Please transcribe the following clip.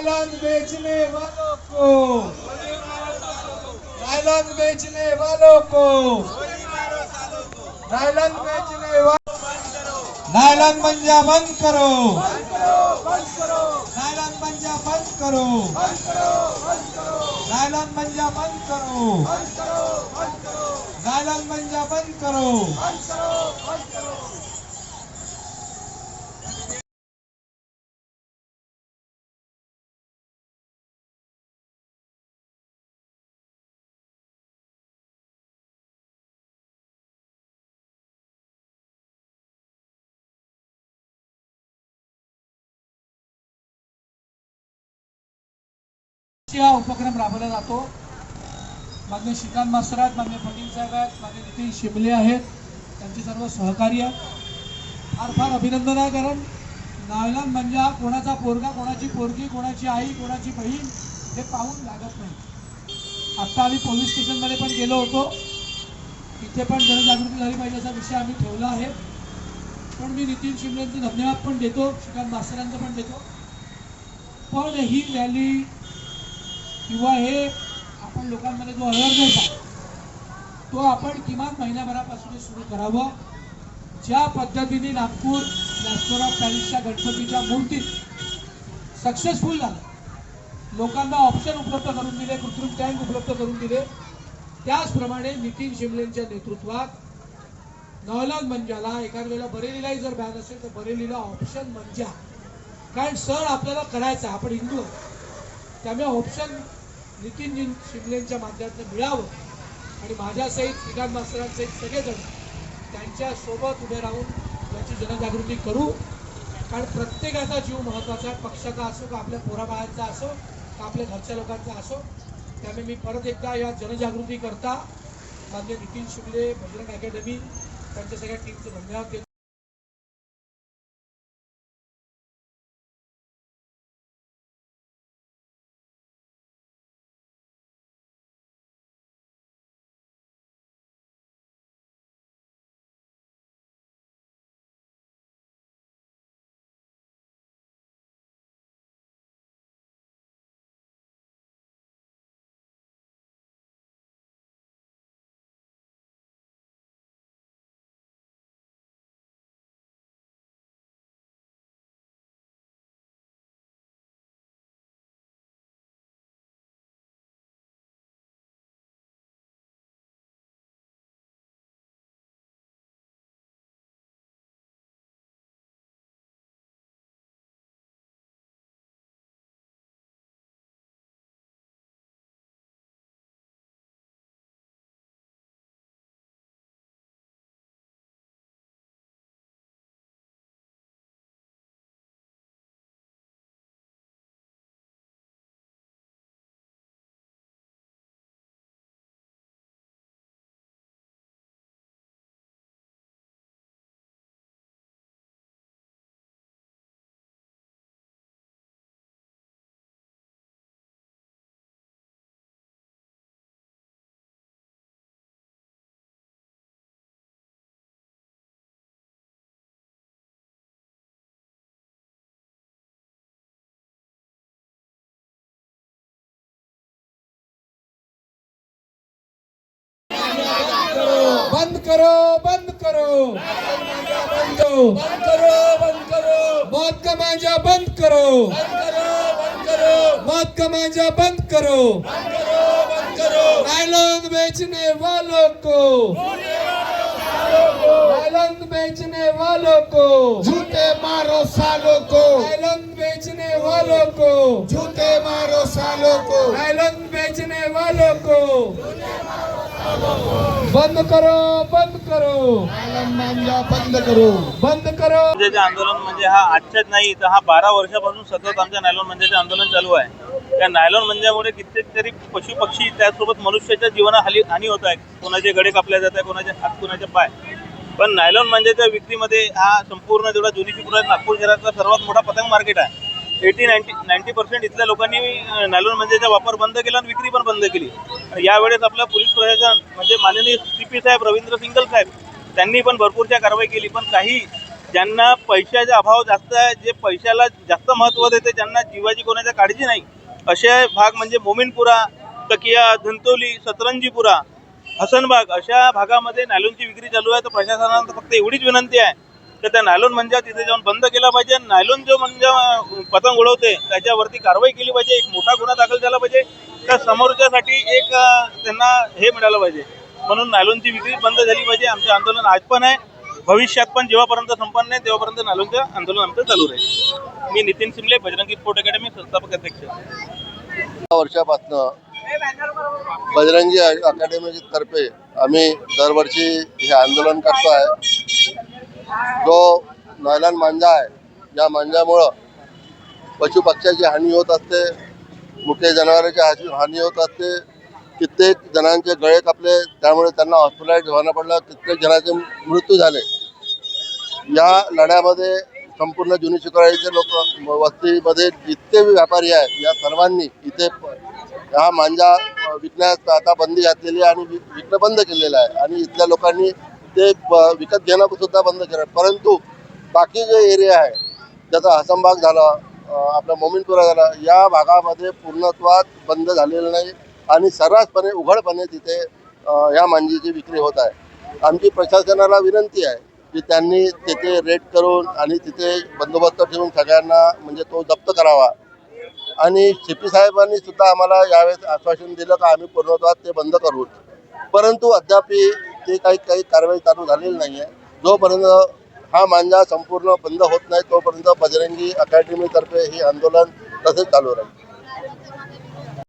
Nylon बेचने वालों को। Nylon बेचने वालों को। नायलॉन बेचने वालों नायलॉन पंजा बंद करो। नायलॉन पंजा बंद करो। नायलॉन पंजा बंद करो। नायलॉन पंजा बंद करो। हा उपक्रम राबवला जातो. मान्य श्रीकांत मास्तर आहेत मान्य पटेल साहेब आहेत मान्य नितीन शिमले आहेत. त्यांचे सर्व सहकार्य. फार फार अभिनंदन आहे कारण नायलॉन म्हणजे हा कोणाचा पोरगा कोणाची पोरगी कोणाची आई कोणाची बहीण हे पाहून लागत नाही. आत्ता आम्ही पोलीस स्टेशनमध्ये पण गेलो होतो. तिथे पण जनजागृती झाली पाहिजे असा विषय आम्ही ठेवला आहे. पण मी नितीन शिमलेंचे धन्यवाद पण देतो श्रीकांत मास्तरांचं पण देतो. पण ही रॅली किंवा हे आपण लोकांमध्ये जो अवेअरनेस आहे तो आपण किमान महिन्याभरापासून सुरू करावं. ज्या पद्धतीने नागपूर नॅशनल ऑफ पॅरिसच्या गणपतीच्या मूर्तीत सक्सेसफुल झालं लोकांना ऑप्शन उपलब्ध करून दिले कृत्रिम टँक उपलब्ध करून दिले त्याचप्रमाणे नितीन शिमलेंच्या नेतृत्वात नवलाल मंजाला एखाद्या वेळेला बरेलीलाही जर बॅन असेल तर बरेलीला ऑप्शन मंजा म्हणजे कारण सण आपल्याला करायचा आपण हिंदू आहोत. त्यामुळे ऑप्शन नितीनजी शिंदेच्या माध्यमातून मिळावं. आणि माझ्यासहित श्रीकांत मास्तरांसहित सगळेजण त्यांच्यासोबत उभे राहून याची जनजागृती करू. कारण प्रत्येकाचा जीव महत्त्वाचा आहे. पक्षाचा असो का आपल्या पोराबाळांचा असो का आपल्या घरच्या लोकांचा असो त्यामुळे मी परत एकदा या जनजागृती करता मान्य नितीन शिंदे बजरंग अकॅडमी त्यांच्या सगळ्या टीमचं धन्यवाद देतो. करो बंद करो। बंद करो बंद करो। बंद करो मौत का मांझा बंद करो। बंद करो बंद करो। मौत का मांझा बंद करो। बंद करो बंद करो। नायलॉन बेचने वालों को। नायलॉन बेचने वालों को। झूठे मारो सालों को। नायलॉन बेचने वालों को। झूठे मारो सालों को। नायलॉन बेचने वालों को। बंद करो बंद करो. बंद करो. बंद करो. मंदिराचे आंदोलन म्हणजे हा आजच्याच नाही तर हा बारा वर्षापासून सतत आमच्या नायलॉन मंदिराचे आंदोलन चालू आहे. त्या नायलॉन मंदिरामुळे कित्येक तरी पशु पक्षी त्याचसोबत मनुष्याच्या जीवना हाली हानी होत आहे कोणाचे गडे कापले जात आहे कोणाचे हात कोणाचे पाय. पण नायलॉन मंदिराच्या विक्रीमध्ये हा संपूर्ण जेवढा जुनी शिपूर नागपूर शहरातला सर्वात मोठा पतंग मार्केट आहे. एटी नाईन्टी नाईन्टी पर्सेंट इथल्या लोकांनी नॅलोन मंजेचा म्हणजे मंदिराचा वापर बंद केला आणि विक्री पण बंद केली. आणि यावेळेस आपलं पोलीस प्रशासन म्हणजे माननीय सी पी साहेब रवींद्र सिंगल साहेब त्यांनी पण भरपूर त्या कारवाई केली. पण काही ज्यांना पैशाचा अभाव जास्त आहे जे पैशाला जास्त महत्त्व देते ज्यांना जीवाची कोणाच्या काळजी नाही असे भाग म्हणजे मोमिनपुरा तकिया धंतोली सतरंजीपुरा हसनबाग अशा भागामध्ये नॅलोनची विक्री चालू आहे. तर प्रशासनाला फक्त एवढीच विनंती आहे तर त्या नायलॉन मंजा तिथे जाऊन बंद केला पाहिजे. नायलॉन जो मंजा पतंग उडवते त्याच्यावरती कारवाई केली पाहिजे. एक मोठा गुन्हा दाखल झाला पाहिजे. त्या समोरच्यासाठी एक त्यांना हे मिळालं पाहिजे. म्हणून नायलॉनची विक्री बंद झाली पाहिजे. आमचं आंदोलन आज पण आहे. भविष्यात पण जेव्हापर्यंत संपन्न नाही तेव्हापर्यंत नायलॉनचं आंदोलन आमचं चालू राहील. मी नितीन सिमले बजरंगी स्पोर्ट अकॅडमी संस्थापक अध्यक्ष. वर्षापासून बजरंगी अकॅडमी तर्फे आम्ही दरवर्षी हे आंदोलन करतो आहे जो नायलॉन मांजा आहे या मांजामुळं पशुपक्ष्याची हानी होत असते मुख्य जनावरांची हानी हानी होत असते. कित्येक जणांचे गळे कापले त्यामुळे त्यांना हॉस्पिटलाइज व्हायला पडलं. कित्येक जणांचे मृत्यू झाले. या लढ्यामध्ये संपूर्ण जुनी शिकारीचे लोक वस्तीमध्ये जितके बी व्यापारी आहेत या सर्वांनी इथे हा मांजा विकण्यास आता बंदी घातलेली आहे आणि विकणं बंद केलेलं आहे. आणि इथल्या लोकांनी ते विकत घेणं सुद्धा बंद केलं. परंतु बाकी जे एरिया आहे ज्याचा हसनबाग झाला आपला मोमिनपुरा झाला या भागामध्ये पूर्णत्वात बंद झालेलं नाही आणि सर्रासपणे उघडपणे तिथे ह्या या मांजीची विक्री होत आहे. आमची प्रशासनाला विनंती आहे की त्यांनी तिथे रेड करून आणि तिथे बंदोबस्त ठेवून सगळ्यांना म्हणजे तो जप्त करावा. आणि सी साहेबांनी सुद्धा आम्हाला यावेळेस आश्वासन दिलं का आम्ही पूर्णत्वात ते बंद करू. परंतु अद्याप ते काही काही कारवाई चालू झालेली नाही आहे जोपर्यंत हा मांजा संपूर्ण बंद होत नाही तोपर्यंत बजरंगी अकॅडमीतर्फे हे आंदोलन तसेच चालू राहील.